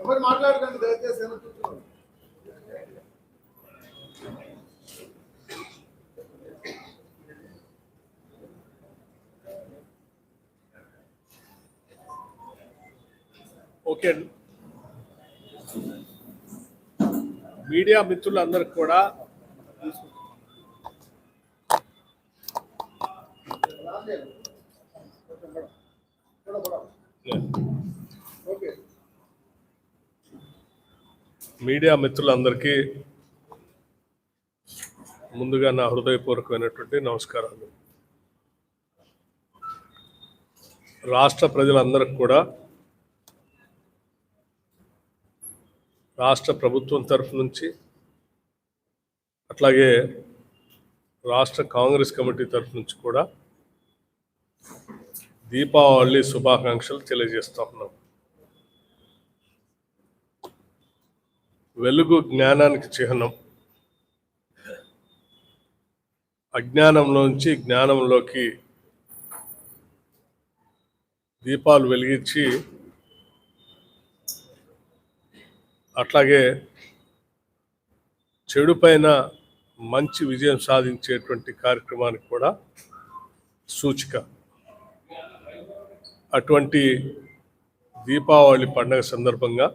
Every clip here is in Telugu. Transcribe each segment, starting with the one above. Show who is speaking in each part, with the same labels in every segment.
Speaker 1: ఎవరు మాట్లాడకండి దయచేసి వెనక్కి
Speaker 2: ఓకే. మీడియా మిత్రులందరికీ కూడా మీడియా మిత్రులందరికీ ముందుగా నా హృదయపూర్వకమైనటువంటి నమస్కారాలు. రాష్ట్ర ప్రజలందరికీ కూడా రాష్ట్ర ప్రభుత్వం తరఫు నుంచి అట్లాగే రాష్ట్ర కాంగ్రెస్ కమిటీ తరఫు నుంచి కూడా దీపావళి శుభాకాంక్షలు తెలియజేస్తా ఉన్నాం. వెలుగు జ్ఞానానికి చిహ్నం. అజ్ఞానంలోంచి జ్ఞానంలోకి దీపాలు వెలిగించి అట్లాగే చెడు పైన మంచి విజయం సాధించేటువంటి కార్యక్రమానికి కూడా సూచిక. అటువంటి దీపావళి పండగ సందర్భంగా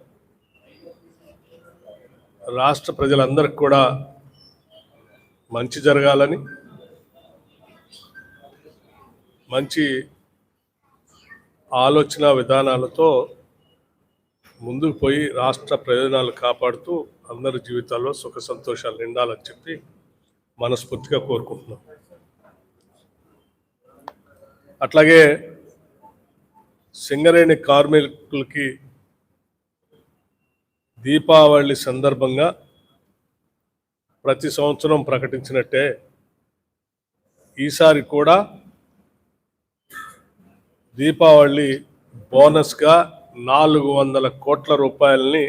Speaker 2: రాష్ట్ర ప్రజలందరికీ కూడా మంచి జరగాలని మంచి ఆలోచన విధానాలతో ముందుకు పోయి రాష్ట్ర ప్రయోజనాలు కాపాడుతూ అందరి జీవితాల్లో సుఖ సంతోషాలు నిండాలని చెప్పి మనస్ఫూర్తిగా కోరుకుంటున్నాం. అట్లాగే సింగరేణి కార్మికులకి దీపావళి సందర్భంగా ప్రతి సంవత్సరం ప్రకటించినట్టే ఈసారి కూడా దీపావళి బోనస్గా నాలుగు వందల కోట్ల రూపాయలని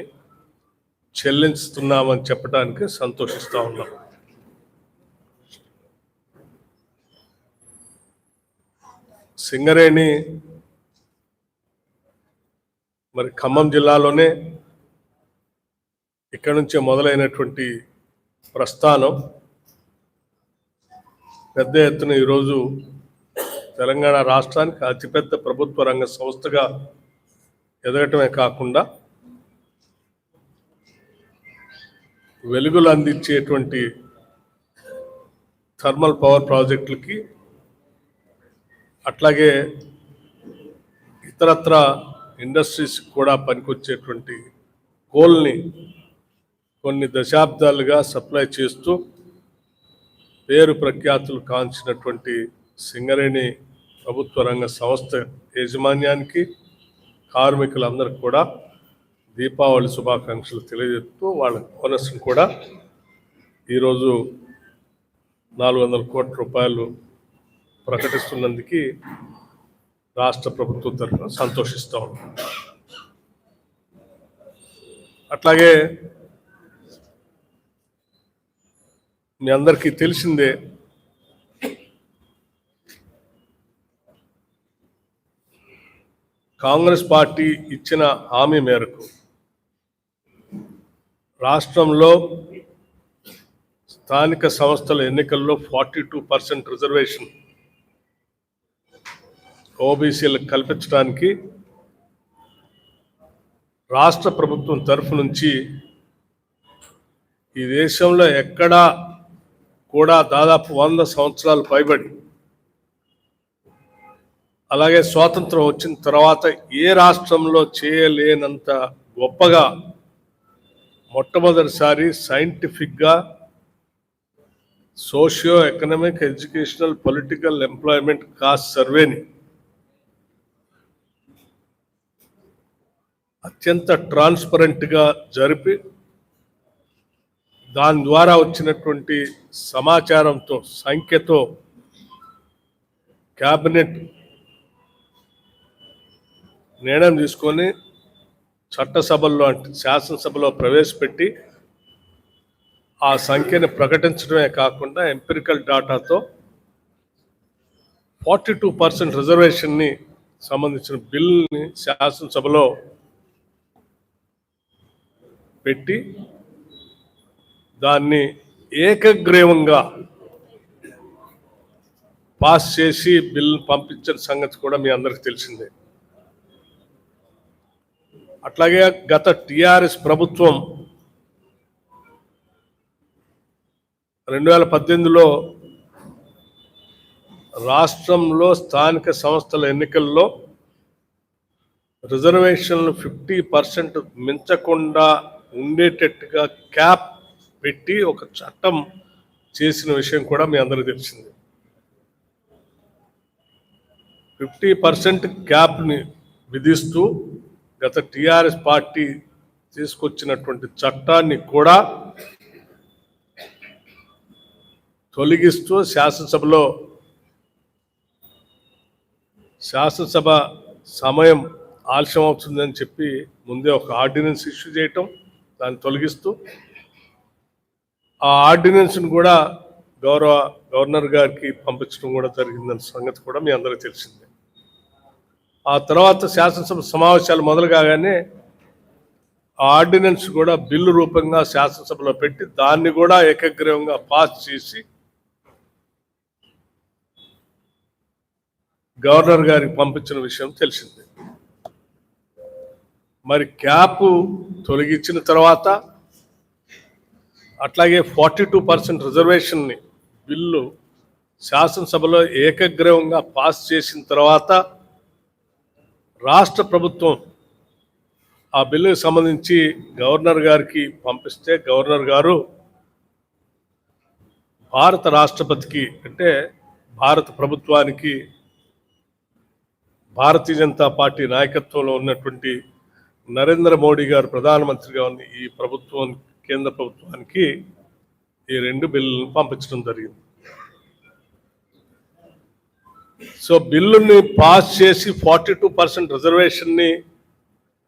Speaker 2: చెల్లిస్తున్నామని చెప్పడానికి సంతోషిస్తూ ఉన్నాం. సింగరేణి మరి ఖమ్మం జిల్లాలోనే ఇక్కడ నుంచే మొదలైనటువంటి ప్రస్థానం. పెద్ద ఎత్తున ఈరోజు తెలంగాణ రాష్ట్రానికి అతిపెద్ద ప్రభుత్వ రంగ సంస్థగా ఎదగటమే కాకుండా వెలుగులు అందించేటువంటి థర్మల్ పవర్ ప్రాజెక్టులకి అట్లాగే ఇతరత్ర ఇండస్ట్రీస్ కూడా పనికొచ్చేటువంటి కోల్ని కొన్ని దశాబ్దాలుగా సప్లై చేస్తూ పేరు ప్రఖ్యాతులు కాంచినటువంటి సింగరేణి ప్రభుత్వ రంగ సంస్థ యాజమాన్యానికి కార్మికులందరికీ కూడా దీపావళి శుభాకాంక్షలు తెలియజేస్తూ వాళ్ళ బోనస్ను కూడా ఈరోజు నాలుగు వందల కోట్ల రూపాయలు ప్రకటిస్తున్నందుకు రాష్ట్ర ప్రభుత్వం తరఫున సంతోషిస్తూ ఉన్నాం. అట్లాగే మీ అందరికీ తెలిసిందే కాంగ్రెస్ పార్టీ ఇచ్చిన హామీ మేరకు రాష్ట్రంలో స్థానిక సంస్థల ఎన్నికల్లో ఫార్టీ టూ పర్సెంట్ రిజర్వేషన్ ఓబీసీలకు కల్పించడానికి రాష్ట్ర ప్రభుత్వం తరఫు నుంచి ఈ దేశంలో ఎక్కడా కూడా దాదాపు వంద సంవత్సరాలు పైబడి అలాగే స్వాతంత్రం వచ్చిన తర్వాత ఏ రాష్ట్రంలో చేయలేనంత గొప్పగా మొట్టమొదటిసారి సైంటిఫిక్గా socio economic educational political employment caste సర్వేని అత్యంత ట్రాన్స్పరెంట్గా జరిపి దాని ద్వారా వచ్చినటువంటి సమాచారంతో సంఖ్యతో క్యాబినెట్ నిర్ణయం తీసుకొని చట్టసభల్లో అంటే శాసనసభలో ప్రవేశపెట్టి ఆ సంఖ్యని ప్రకటించడమే కాకుండా ఎంపిరికల్ డాటాతో ఫార్టీ టూ పర్సెంట్ రిజర్వేషన్ని సంబంధించిన బిల్ని శాసనసభలో పెట్టి దాన్ని ఏకగ్రీవంగా పాస్ చేసి బిల్ పంపించిన సంగతి కూడా మీ అందరికి తెలిసిందే. అట్లాగే గత టిఆర్ఎస్ ప్రభుత్వం రెండు వేల పద్దెనిమిదిలో రాష్ట్రంలో స్థానిక సంస్థల ఎన్నికల్లో రిజర్వేషన్లు ఫిఫ్టీ పర్సెంట్ మించకుండా ఉండేటట్టుగా క్యాప్ పెట్టి ఒక చట్టం చేసిన విషయం కూడా మీ అందరూ తెలిసింది. ఫిఫ్టీ పర్సెంట్ క్యాప్ని విధిస్తూ గత టిఆర్ఎస్ పార్టీ తీసుకొచ్చినటువంటి చట్టాన్ని కూడా తొలగిస్తూ శాసనసభలో శాసనసభ సమయం ఆలస్యం అవుతుందని చెప్పి ముందే ఒక ఆర్డినెన్స్ ఇష్యూ చేయటం దాన్ని తొలగిస్తూ ఆ ఆర్డినెన్స్ను కూడా గౌరవ గవర్నర్ గారికి పంపించడం కూడా జరిగిందన్న సంగతి కూడా మీ అందరికీ తెలిసిందే. ఆ తర్వాత శాసనసభ సమావేశాలు మొదలు కాగానే ఆ ఆర్డినెన్స్ కూడా బిల్లు రూపంగా శాసనసభలో పెట్టి దాన్ని కూడా ఏకగ్రీవంగా పాస్ చేసి గవర్నర్ గారికి పంపించిన విషయం తెలిసింది. మరి క్యాప్ తొలగించిన తర్వాత అట్లాగే ఫార్టీ టూ పర్సెంట్ రిజర్వేషన్ని బిల్లు శాసనసభలో ఏకగ్రీవంగా పాస్ చేసిన తర్వాత రాష్ట్ర ప్రభుత్వం ఆ బిల్లుకి సంబంధించి గవర్నర్ గారికి పంపిస్తే గవర్నర్ గారు భారత రాష్ట్రపతికి అంటే భారత ప్రభుత్వానికి భారతీయ జనతా పార్టీ నాయకత్వంలో ఉన్నటువంటి నరేంద్ర మోడీ గారు ప్రధానమంత్రిగా ఉన్న ఈ ప్రభుత్వం కేంద్ర ప్రభుత్వానికి ఈ రెండు బిల్లులను పంపించడం జరిగింది. సో బిల్లుని పాస్ చేసి ఫార్టీ టూ పర్సెంట్ రిజర్వేషన్ని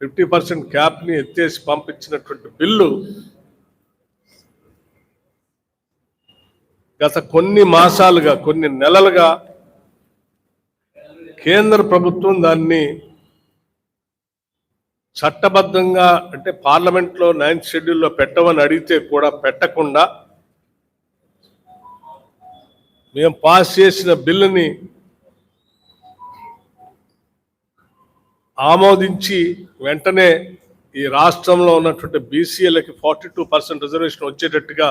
Speaker 2: ఫిఫ్టీ పర్సెంట్ క్యాప్ని ఎత్తేసి పంపించినటువంటి బిల్లు గత కొన్ని మాసాలుగా కొన్ని నెలలుగా కేంద్ర ప్రభుత్వం దాన్ని చట్టబద్ధంగా అంటే పార్లమెంట్లో నైన్త్ షెడ్యూల్లో పెట్టమని అడిగితే కూడా పెట్టకుండా మేము పాస్ చేసిన బిల్లుని ఆమోదించి వెంటనే ఈ రాష్ట్రంలో ఉన్నటువంటి బీసీలకి ఫార్టీ టూ పర్సెంట్ రిజర్వేషన్ వచ్చేటట్టుగా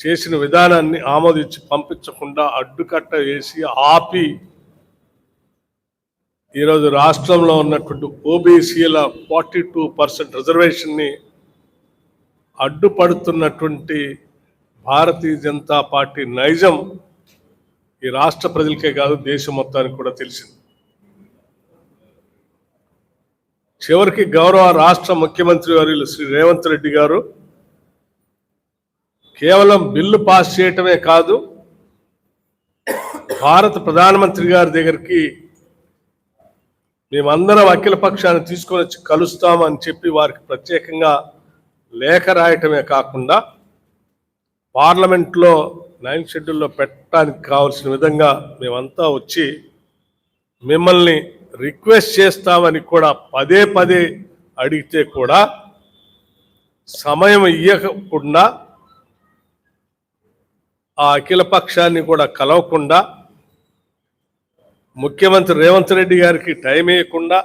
Speaker 2: చేసిన విధానాన్ని ఆమోదించి పంపించకుండా అడ్డుకట్ట వేసి ఆపి ఈరోజు రాష్ట్రంలో ఉన్నటువంటి ఓబీసీల ఫార్టీ టూ పర్సెంట్ రిజర్వేషన్ని అడ్డుపడుతున్నటువంటి భారతీయ జనతా పార్టీ నైజం ఈ రాష్ట్ర ప్రజలకే కాదు దేశం మొత్తానికి కూడా తెలిసింది. చివరికి గౌరవ రాష్ట్ర ముఖ్యమంత్రి వర్యులు శ్రీ రేవంత్ రెడ్డి గారు కేవలం బిల్లు పాస్ చేయటమే కాదు భారత ప్రధానమంత్రి గారి దగ్గరికి మేమందరం అఖిల పక్షాన్ని తీసుకొని వచ్చి కలుస్తామని చెప్పి వారికి ప్రత్యేకంగా లేఖ రాయటమే కాకుండా పార్లమెంట్లో నైన్ షెడ్యూల్లో పెట్టడానికి కావాల్సిన విధంగా మేమంతా వచ్చి మిమ్మల్ని రిక్వెస్ట్ చేస్తామని కూడా పదే పదే అడిగితే కూడా సమయం ఇవ్వకుండా ఆ అఖిల పక్షాన్ని కూడా కలవకుండా ముఖ్యమంత్రి రేవంత్ రెడ్డి గారికి టైం ఇవ్వకుండా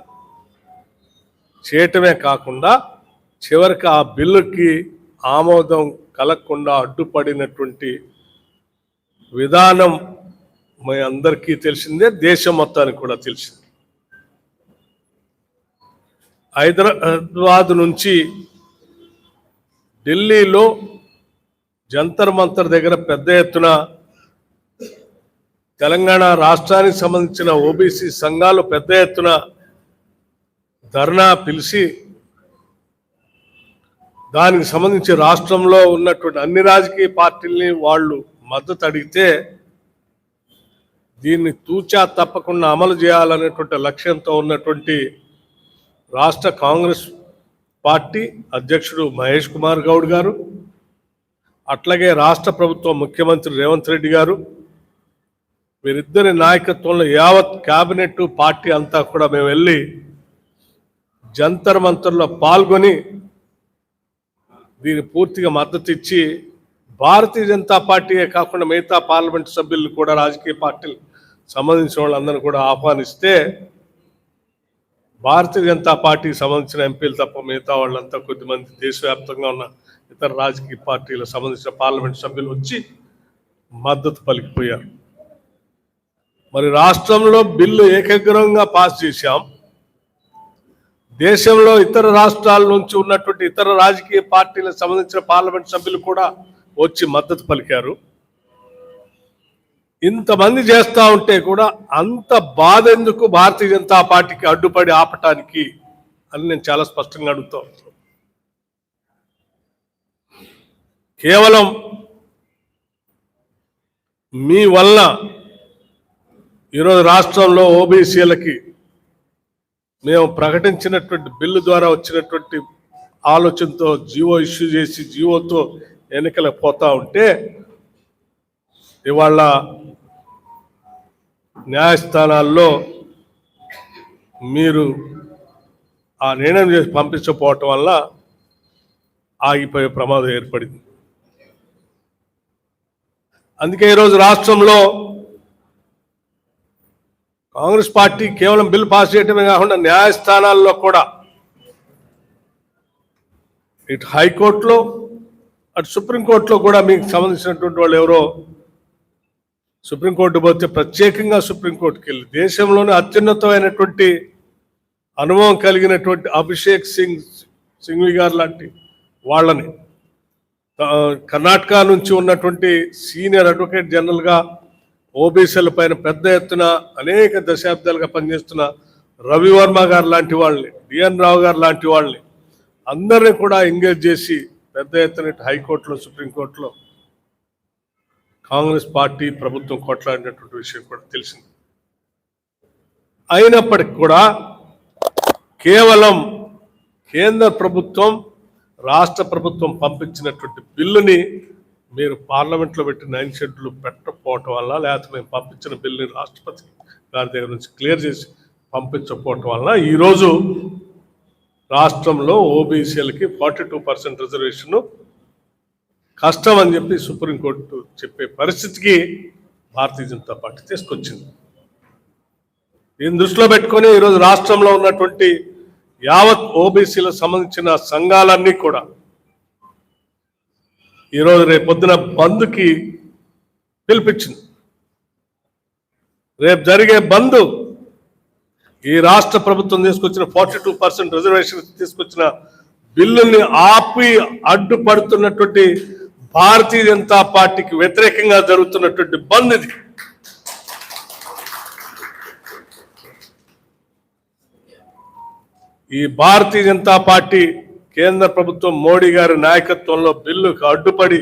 Speaker 2: చేయటమే కాకుండా చివరికి ఆ బిల్లుకి ఆమోదం కలగకుండా అడ్డుపడినటువంటి విధానం మీ అందరికీ తెలిసిందే దేశం మొత్తానికి కూడా తెలిసింది. హైదరాబాద్ నుంచి ఢిల్లీలో జంతర్ మంతర్ దగ్గర పెద్ద ఎత్తున తెలంగాణ రాష్ట్రానికి సంబంధించిన ఓబీసీ సంఘాలు పెద్ద ఎత్తున ధర్నా పిలిచి దానికి సంబంధించి రాష్ట్రంలో ఉన్నటువంటి అన్ని రాజకీయ పార్టీల్ని వాళ్ళు మద్దతు అడిగితే దీన్ని తూచా తప్పకుండా అమలు చేయాలనేటువంటి లక్ష్యంతో ఉన్నటువంటి రాష్ట్ర కాంగ్రెస్ పార్టీ అధ్యక్షుడు మహేష్ కుమార్ గౌడ్ గారు అట్లాగే రాష్ట్ర ప్రభుత్వం ముఖ్యమంత్రి రేవంత్ రెడ్డి గారు వీరిద్దరి నాయకత్వంలో యావత్ క్యాబినెట్ పార్టీ అంతా కూడా మేము వెళ్ళి జంతర్ మంతర్లో పాల్గొని దీని పూర్తిగా మద్దతు ఇచ్చి భారతీయ జనతా పార్టీయే కాకుండా మిగతా పార్లమెంట్ సభ్యులు కూడా రాజకీయ పార్టీలు సంబంధించిన వాళ్ళందరినీ కూడా ఆహ్వానిస్తే భారతీయ జనతా పార్టీకి సంబంధించిన ఎంపీలు తప్ప మిగతా వాళ్ళంతా కొద్దిమంది దేశవ్యాప్తంగా ఉన్న ఇతర రాజకీయ పార్టీలకు సంబంధించిన పార్లమెంట్ సభ్యులు వచ్చి మద్దతు పలికిపోయారు. మరి రాష్ట్రంలో బిల్లు ఏకగ్రహంగా పాస్ చేశాం. దేశంలో ఇతర రాష్ట్రాల నుంచి ఉన్నటువంటి ఇతర రాజకీయ పార్టీలకు సంబంధించిన పార్లమెంట్ సభ్యులు కూడా వచ్చి మద్దతు పలికారు. ఇంతమంది చేస్తూ ఉంటే కూడా అంత బాధ ఎందుకు భారతీయ జనతా పార్టీకి అడ్డుపడి ఆపటానికి అని నేను చాలా స్పష్టంగా అడుగుతా కేవలం మీ వల్ల ఈరోజు రాష్ట్రంలో ఓబీసీలకి మేము ప్రకటించినటువంటి బిల్లు ద్వారా వచ్చినటువంటి ఆలోచనతో జీవో ఇష్యూ చేసి జీవోతో ఎన్నికలకు పోతా ఉంటే ఇవాళ న్యాయస్థానాల్లో మీరు ఆ నిర్ణయం చేసి పంపించకపోవటం వల్ల ఆగిపోయే ప్రమాదం ఏర్పడింది. అందుకే ఈరోజు రాష్ట్రంలో కాంగ్రెస్ పార్టీ కేవలం బిల్ పాస్ చేయటమే కాకుండా న్యాయస్థానాల్లో కూడా ఇటు హైకోర్టులో అటు సుప్రీంకోర్టులో కూడా మీకు సంబంధించినటువంటి వాళ్ళు ఎవరో సుప్రీంకోర్టు పోతే ప్రత్యేకంగా సుప్రీంకోర్టుకి వెళ్ళి దేశంలోనే అత్యున్నతమైనటువంటి అనుభవం కలిగినటువంటి అభిషేక్ సింగ్ సింఘ్వి గారు లాంటి వాళ్ళని కర్ణాటక నుంచి ఉన్నటువంటి సీనియర్ అడ్వకేట్ జనరల్గా ఓబీసీల పైన పెద్ద ఎత్తున అనేక దశాబ్దాలుగా పనిచేస్తున్న రవివర్మ గారు లాంటి వాళ్ళని డిఎన్ రావు గారు లాంటి వాళ్ళని అందరినీ కూడా ఎంగేజ్ చేసి పెద్ద ఎత్తున హైకోర్టులో సుప్రీంకోర్టులో కాంగ్రెస్ పార్టీ ప్రభుత్వం కొట్లాడినటువంటి విషయం కూడా తెలిసింది. అయినప్పటికి కూడా కేవలం కేంద్ర ప్రభుత్వం రాష్ట్ర ప్రభుత్వం పంపించినటువంటి బిల్లుని మీరు పార్లమెంట్లో పెట్టి నైన్ షెడ్యూల్ పెట్టకపోవటం వల్ల లేకపోతే మేము పంపించిన బిల్లుని రాష్ట్రపతి గారి దగ్గర నుంచి క్లియర్ చేసి పంపించకపోవటం వల్ల ఈరోజు రాష్ట్రంలో ఓబీసీలకి ఫార్టీ టూ పర్సెంట్ రిజర్వేషన్ కష్టం అని చెప్పి సుప్రీంకోర్టు చెప్పే పరిస్థితికి భారతీయ జనతా పార్టీ తీసుకొచ్చింది. దీన్ని దృష్టిలో పెట్టుకొని ఈరోజు రాష్ట్రంలో ఉన్నటువంటి యావత్ ఓబీసీలకు సంబంధించిన సంఘాలన్నీ కూడా ఈరోజు రేపు పొద్దున బంద్కి పిలిపించింది. రేపు జరిగే బంద్ ఈ రాష్ట్ర ప్రభుత్వం తీసుకొచ్చిన ఫార్టీ టూ పర్సెంట్ రిజర్వేషన్ తీసుకొచ్చిన బిల్లుని ఆపి అడ్డుపడుతున్నటువంటి భారతీయ జనతా పార్టీకి వ్యతిరేకంగా జరుగుతున్నటువంటి బంద్ ఇది. ఈ భారతీయ జనతా పార్టీ కేంద్ర ప్రభుత్వం మోడీ గారి నాయకత్వంలో బిల్లుకు అడ్డుపడి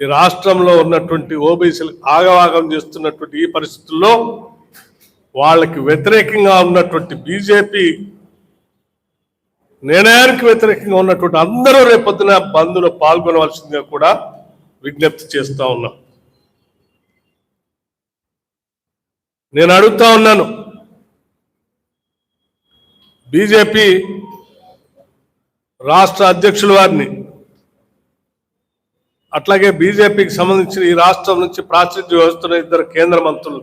Speaker 2: ఈ రాష్ట్రంలో ఉన్నటువంటి ఓబీసీలు ఆగవాగం చేస్తున్నటువంటి ఈ పరిస్థితుల్లో వాళ్ళకి వ్యతిరేకంగా ఉన్నటువంటి బీజేపీ నిర్ణయానికి వ్యతిరేకంగా ఉన్నటువంటి అందరూ రేపొద్దున బంద్లో పాల్గొనవలసిందిగా కూడా విజ్ఞప్తి చేస్తూ ఉన్నాం. నేను అడుగుతా ఉన్నాను. బీజేపీ రాష్ట్ర అధ్యక్షుల వారిని. అట్లాగే బీజేపీకి సంబంధించిన ఈ రాష్ట్రం నుంచి ప్రాతినిధ్యం వ్యవస్థలో ఇద్దరు కేంద్ర మంత్రులు.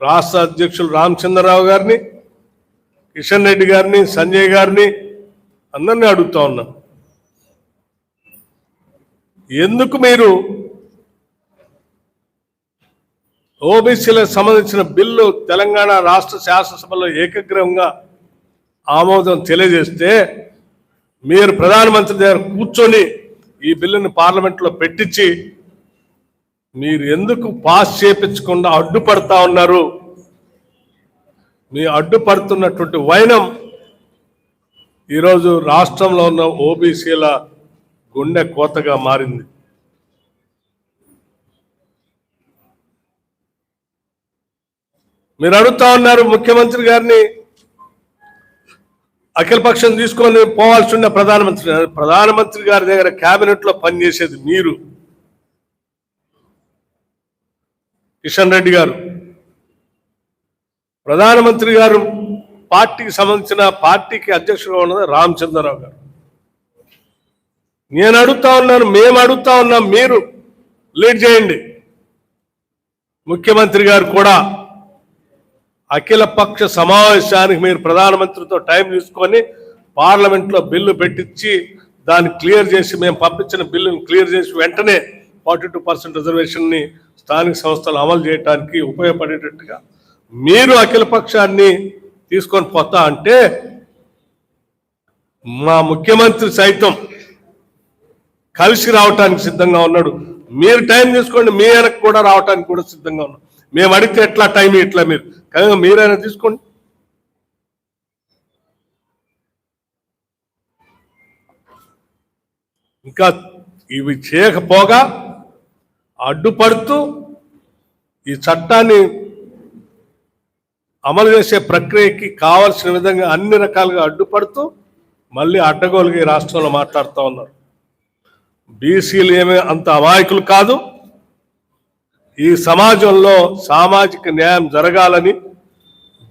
Speaker 2: రాష్ట్ర అధ్యక్షులు రామచంద్రరావు గారిని కిషన్ రెడ్డి గారిని సంజయ్ గారిని అందరినీ అడుగుతా ఉన్నా. ఎందుకు మీరు ఓబీసీలకు సంబంధించిన బిల్లు తెలంగాణ రాష్ట్ర శాసనసభలో ఏకగ్రహంగా ఆమోదం తెలియజేస్తే మీరు ప్రధానమంత్రి దగ్గర కూర్చొని ఈ బిల్లుని పార్లమెంట్లో పెట్టించి మీరు ఎందుకు పాస్ చేపించకుండా అడ్డుపడతా ఉన్నారు? మీ అడ్డుపడుతున్నటువంటి వైనం ఈరోజు రాష్ట్రంలో ఉన్న ఓబీసీల గుండె కోతగా మారింది. మీరు అడుగుతా ఉన్నారు ముఖ్యమంత్రి గారిని అఖిలపక్షం తీసుకొని పోవాల్సి ఉన్న ప్రధానమంత్రి. గారు. ప్రధానమంత్రి గారి దగ్గర క్యాబినెట్లో లో పనిచేసేది మీరు. కిషన్ రెడ్డి గారు. ప్రధానమంత్రి గారు పార్టీకి సంబంధించిన పార్టీకి అధ్యక్షుడు ఉన్నది రామచంద్రరావు గారు. నేను అడుగుతా ఉన్నాను మేము అడుగుతా ఉన్నాం మీరు లీడ్ చేయండి. ముఖ్యమంత్రి గారు కూడా అఖిల పక్ష సమావేశానికి మీరు ప్రధానమంత్రితో టైం తీసుకొని పార్లమెంట్లో బిల్లు పెట్టించి దాన్ని క్లియర్ చేసి మేము పంపించిన బిల్లును క్లియర్ చేసి వెంటనే ఫార్టీ టూ పర్సెంట్ రిజర్వేషన్ని స్థానిక సంస్థలు అమలు చేయడానికి ఉపయోగపడేటట్టుగా మీరు అఖిల పక్షాన్ని తీసుకొని పోతా అంటే మా ముఖ్యమంత్రి సైతం కలిసి రావటానికి సిద్ధంగా ఉన్నాడు. మీరు టైం తీసుకోండి మీ వెనక్కి కూడా రావటానికి కూడా సిద్ధంగా ఉన్నాం మేము అడిగితే ఎట్లా టైం ఇట్లా మీరు. కనుక మీరైనా తీసుకోండి. ఇంకా ఇవి చేయకపోగా అడ్డుపడుతూ ఈ చట్టాన్ని అమలు చేసే ప్రక్రియకి కావలసిన విధంగా అన్ని రకాలుగా అడ్డుపడుతూ మళ్ళీ అడ్డగోలుగా ఈ రాష్ట్రంలో మాట్లాడుతూ ఉన్నారు. బీసీలు ఏమీ అంత అమాయకులు కాదు. ఈ సమాజంలో సామాజిక న్యాయం జరగాలని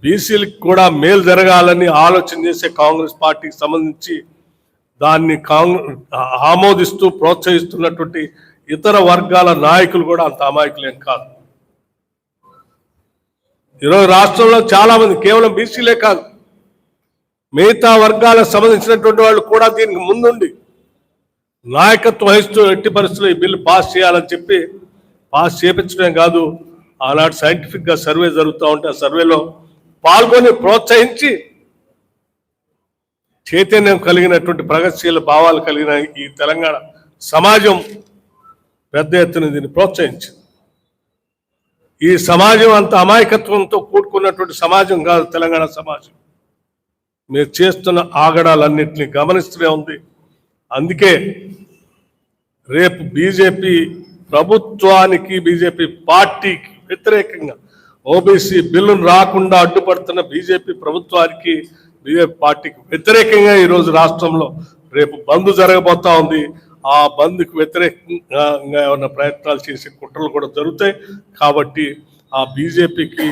Speaker 2: బీసీలకు కూడా మేలు జరగాలని ఆలోచన చేసే కాంగ్రెస్ పార్టీకి సంబంధించి దాన్ని కాంగ్రెస్ ఆమోదిస్తూ ప్రోత్సహిస్తున్నటువంటి ఇతర వర్గాల నాయకులు కూడా అంత అమాయకులేం కాదు. ఈరోజు రాష్ట్రంలో చాలామంది కేవలం బీసీలే కాదు మిగతా వర్గాలకు సంబంధించినటువంటి వాళ్ళు కూడా దీనికి ముందుండి నాయకత్వం వహిస్తూ ఎట్టి పరిస్థితుల్లో ఈ బిల్లు పాస్ చేయాలని చెప్పి పాస్ చేయించడమే కాదు ఆనాడు సైంటిఫిక్గా సర్వే జరుగుతూ ఉంటే ఆ సర్వేలో పాల్గొని ప్రోత్సహించి చైతన్యం కలిగినటువంటి ప్రగతిశీల భావాలు కలిగిన ఈ తెలంగాణ సమాజం పెద్ద ఎత్తున దీన్ని ప్రోత్సహించింది. ఈ సమాజం అంత అమాయకత్వంతో కూడుకున్నటువంటి సమాజం కాదు తెలంగాణ సమాజం. మీరు చేస్తున్న ఆగడాలన్నింటినీ గమనిస్తూనే ఉంది. అందుకే రేపు బీజేపీ ప్రభుత్వానికి బీజేపీ పార్టీకి వ్యతిరేకంగా ఓబీసీ బిల్లును రాకుండా అడ్డుపడుతున్న బీజేపీ ప్రభుత్వానికి బీజేపీ పార్టీకి వ్యతిరేకంగా ఈరోజు రాష్ట్రంలో రేపు బంద్ జరగబోతా ఉంది. ఆ బంద్కు వ్యతిరేకంగా ఏమైనా ప్రయత్నాలు చేసే కుట్రలు కూడా జరుగుతాయి. కాబట్టి ఆ బీజేపీకి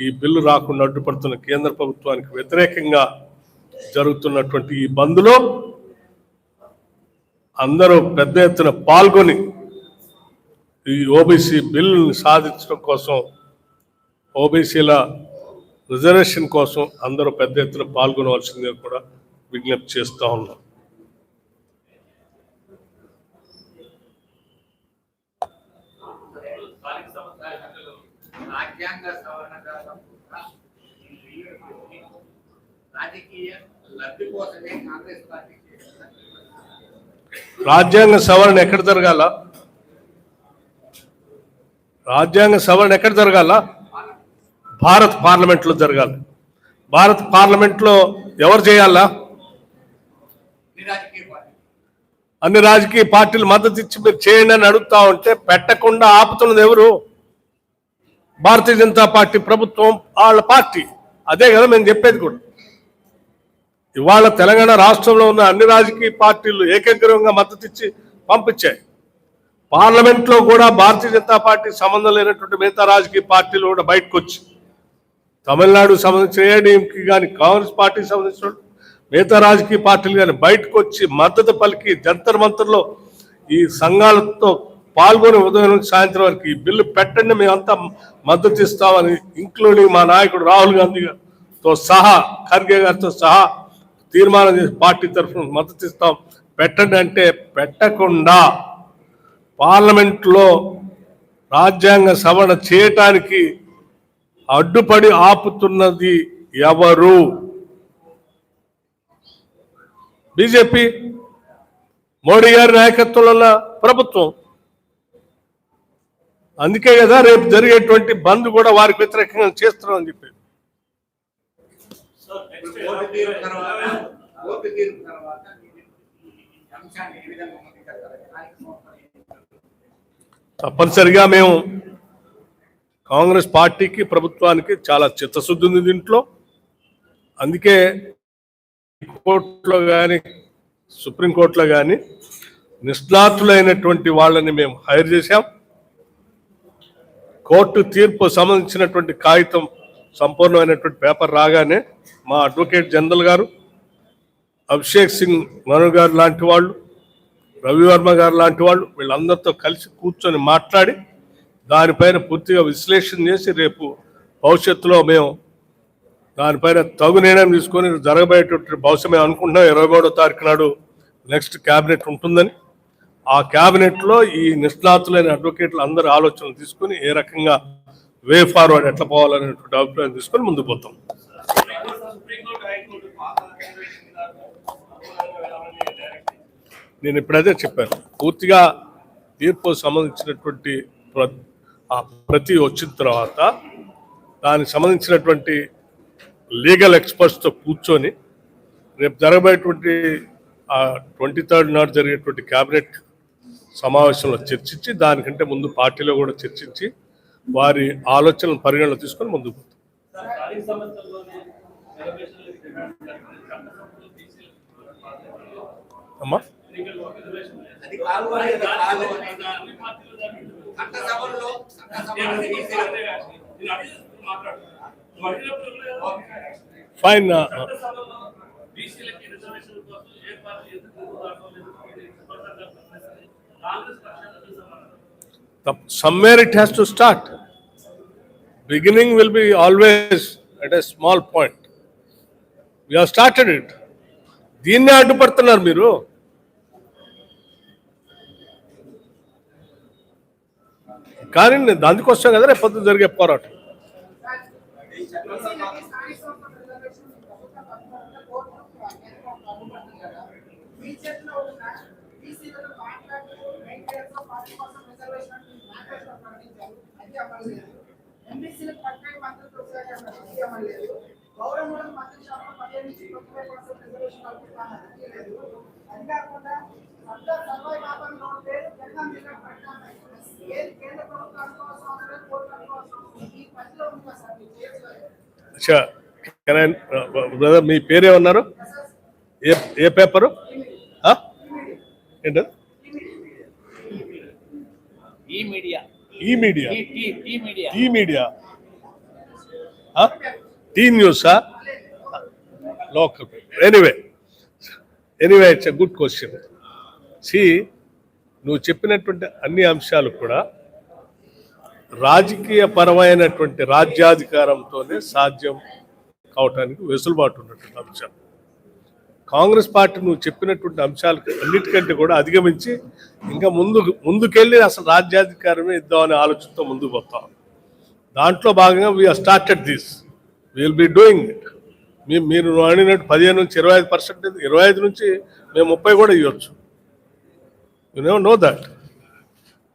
Speaker 2: ఈ బిల్లు రాకుండా అడ్డుపడుతున్న కేంద్ర ప్రభుత్వానికి వ్యతిరేకంగా జరుగుతున్నటువంటి ఈ బంద్లో అందరూ పెద్ద ఎత్తున పాల్గొని ఈ ఓబీసీ బిల్లుని సాధించడం కోసం ఓబీసీల రిజర్వేషన్ కోసం అందరూ పెద్ద ఎత్తున పాల్గొనవలసిందిగా కూడా విజ్ఞప్తి చేస్తూ ఉన్నాం
Speaker 3: స్థానిక సంస్థల ఎన్నికలు రాజ్యాంగ సవరణ కాకుండా ఈ బిల్లు పెట్టి రాజకీయ లబ్ధి కోసమే కాంగ్రెస్ పార్టీ చేస్తున్న
Speaker 2: రాజ్యాంగ సవరణ ఎక్కడ జరగాల? రాజ్యాంగ సవరణ ఎక్కడ జరగాల? భారత్ పార్లమెంట్లో జరగాలి. భారత్ పార్లమెంట్లో ఎవరు చేయాలా? అన్ని రాజకీయ పార్టీలు మద్దతు ఇచ్చి మీరు చేయండి అని అడుగుతా ఉంటే పెట్టకుండా ఆపుతున్నది ఎవరు? భారతీయ జనతా పార్టీ ప్రభుత్వం వాళ్ళ పార్టీ. అదే కదా మేము చెప్పేది కూడా. ఇవాళ తెలంగాణ రాష్ట్రంలో ఉన్న అన్ని రాజకీయ పార్టీలు ఏకగ్రీవంగా మద్దతు ఇచ్చి పంపించాయి. పార్లమెంట్లో కూడా భారతీయ జనతా పార్టీ సంబంధం లేనటువంటి మిగతా రాజకీయ పార్టీలు కూడా బయటకు వచ్చి తమిళనాడు సంబంధించిన ఏడీఎంకి కానీ కాంగ్రెస్ పార్టీకి సంబంధించిన మిగతా రాజకీయ పార్టీలు కానీ బయటకు వచ్చి మద్దతు పలికి జంతర్ మంతర్లో ఈ సంఘాలతో పాల్గొని ఉదయం నుంచి సాయంత్రం వరకు ఈ బిల్లు పెట్టండి మేమంతా మద్దతు ఇస్తామని ఇంక్లూడింగ్ మా నాయకుడు రాహుల్ గాంధీ గారితో సహా ఖర్గే గారితో సహా తీర్మానం చేసి పార్టీ తరఫున మద్దతు ఇస్తాం. పెట్టండి అంటే పెట్టకుండా పార్లమెంట్లో రాజ్యాంగ సవరణ చేయటానికి అడ్డుపడి ఆపుతున్నది ఎవరు? బీజేపీ మోడీ గారి నాయకత్వంలో ఉన్న ప్రభుత్వం. అందుకే కదా రేపు జరిగేటువంటి బంద్ కూడా వారికి వ్యతిరేకంగా చేస్తున్నామని
Speaker 3: చెప్పేది తర్వాత తర్వాత అంశాన్ని ఏ విధంగా?
Speaker 2: తప్పనిసరిగా మేము కాంగ్రెస్ పార్టీకి ప్రభుత్వానికి చాలా చిత్తశుద్ధి ఉంది దీంట్లో. అందుకే కోర్టులో కానీ సుప్రీంకోర్టులో కానీ నిష్ణాతులైనటువంటి వాళ్ళని మేము హైర్ చేశాం. కోర్టు తీర్పు సంబంధించినటువంటి కాగితం సంపూర్ణమైనటువంటి పేపర్ రాగానే మా అడ్వకేట్ జనరల్ గారు అభిషేక్ సింగ్ మను గారు లాంటి వాళ్ళు రవివర్మ గారు లాంటి వాళ్ళు వీళ్ళందరితో కలిసి కూర్చొని మాట్లాడి దానిపైన పూర్తిగా విశ్లేషణ చేసి రేపు భవిష్యత్తులో మేము దానిపైన తగు నిర్ణయం తీసుకొని జరగబోయేటటువంటి భవిష్యత్ మేము అనుకుంటున్నాం. ఇరవై మూడో తారీఖు నాడు నెక్స్ట్ క్యాబినెట్ ఉంటుందని. ఆ క్యాబినెట్లో ఈ నిష్ణాతులైన అడ్వకేట్లు అందరి ఆలోచనలు తీసుకొని ఏ రకంగా వే ఫార్వర్డ్ ఎట్లా పోవాలనేటువంటి అభిప్రాయం తీసుకొని ముందుకు పోతాం
Speaker 3: సుప్రీంకోర్టు హైకోర్టు పాత రిజర్వేషన్
Speaker 2: నేను ఇప్పుడైతే చెప్పాను. పూర్తిగా తీర్పు సంబంధించినటువంటి ప్రతి వచ్చిన తర్వాత దానికి సంబంధించినటువంటి లీగల్ ఎక్స్పర్ట్స్తో కూర్చొని రేపు జరగబోయేటువంటి ఆ ట్వంటీ థర్డ్ నాడు జరిగేటువంటి క్యాబినెట్ సమావేశంలో చర్చించి దానికంటే ముందు పార్టీలో కూడా చర్చించి వారి ఆలోచనలు పరిగణలో తీసుకొని ముందుకు పోతాం.
Speaker 4: స్థానిక సంస్థల్లోనే రిజర్వేషన్లు డిమాండ్ కట్టిన బీసీలు
Speaker 2: అమ్మా
Speaker 4: ఎన్నికల్లో రిజర్వేషన్ లేదు.
Speaker 3: అది కాదు అనేది కాదు అనేది
Speaker 4: అన్ని పార్టీలు దాన్ని
Speaker 3: చట్టసభల్లో చట్టసభలో
Speaker 4: నేను
Speaker 3: బీసీలకు
Speaker 4: అదే కాదు. నేను అడిగి మాట్లాడుతున్నాను. నువ్వు అడిగినప్పుడు కూడా
Speaker 2: ఫైన్
Speaker 4: చట్టసభలో బీసీలకి రిజర్వేషన్ కోసం ఏ పార్టీ ఎందుకు ముందుకు లేదు, ఇది ఇష్టపడతారు అనిపిస్తుంది. కాంగ్రెస్ పక్షాన చూసామన్నారు
Speaker 2: somewhere it has to start. Beginning will be always at a small point. You started it దీన్నే అడ్డుపడుతున్నారు మీరు. కానీ నేను దానికోసం కదా రేపు పొద్దున జరిగే పోరాటం.
Speaker 5: కేంద్ర ప్రభుత్వం అనుకోవాల్సిన
Speaker 2: బ్రదర్ మీ పేరేమన్నారు ఏ ఏ పేపరు? ఏంటది?
Speaker 3: ఈ మీడియా.
Speaker 2: ఈ మీడియా.
Speaker 3: ఈ media.
Speaker 2: T న్యూసా? Local anyway anyway it's a good question see నువ్వు చెప్పినటువంటి అన్ని అంశాలు కూడా రాజకీయ పరమైనటువంటి రాజ్యాధికారంతోనే సాధ్యం కావటానికి వెసులుబాటు ఉన్నటువంటి అంశం. కాంగ్రెస్ పార్టీ నువ్వు చెప్పినటువంటి అంశాలు అన్నిటికంటే కూడా అధిగమించి ఇంకా ముందు ముందుకెళ్ళి అసలు రాజ్యాధికారమే ఇద్దామనే ఆలోచనతో ముందుకు పోతాం దాంట్లో భాగంగా we are started this will be doing it మీ మీరు అడిగినట్టు పదిహేను నుంచి ఇరవై ఐదు పర్సెంట్ ఇరవై ఐదు నుంచి మేము ముప్పై కూడా ఇవ్వచ్చు.
Speaker 6: You never know that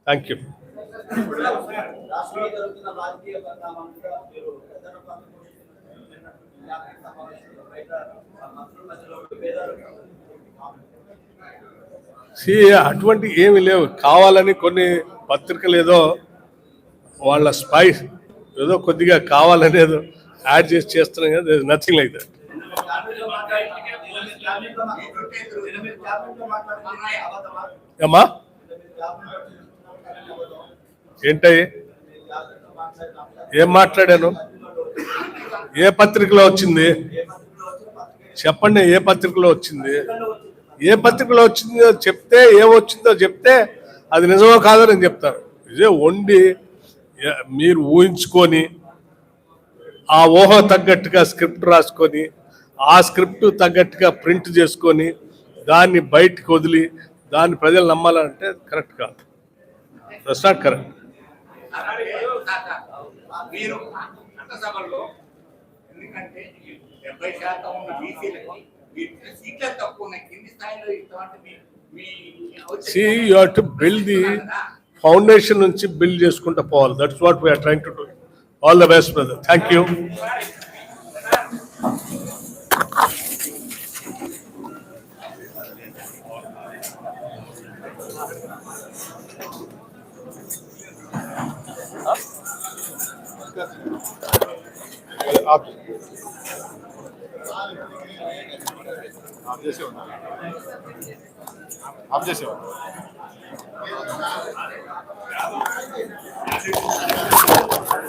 Speaker 6: thank
Speaker 2: you అటువంటి ఏమి లేవు. కావాలని కొన్ని పత్రికలు ఏదో వాళ్ళ స్పై ఏదో కొద్దిగా కావాలనేదో యాడ్ చేసి చేస్తున్నాం కదా నథింగ్ లైక్ దట్ అమ్మా?
Speaker 6: ఎనిమిది
Speaker 2: ఏంటయ్యి? ఏం మాట్లాడాను? ఏ పత్రికలో వచ్చింది? చెప్పండి ఏ పత్రికలో వచ్చింది? ఏ పత్రికలో వచ్చిందో చెప్తే ఏమొచ్చిందో చెప్తే అది నిజమో కాదో నేను చెప్తాను. ఇదే వండి మీరు ఊహించుకొని ఆ ఊహ తగ్గట్టుగా స్క్రిప్ట్ రాసుకొని ఆ స్క్రిప్ట్ తగ్గట్టుగా ప్రింట్ చేసుకొని దాన్ని బయటకు వదిలి దాన్ని ప్రజలు నమ్మాలంటే కరెక్ట్ కాదు. దట్స్ నాట్ కరెక్ట్
Speaker 3: మీరు చట్టసభల్లో ఎందుకంటే డెబ్బై శాతం ఉన్న బీసీలకి సీట్లే తక్కువ ఉన్నాయి. కింది
Speaker 2: నుంచి బిల్డ్ చేసుకుంటూ పోవాలి. That's what we are trying to do All the
Speaker 3: best, brother. Thank you. आप जैसे हो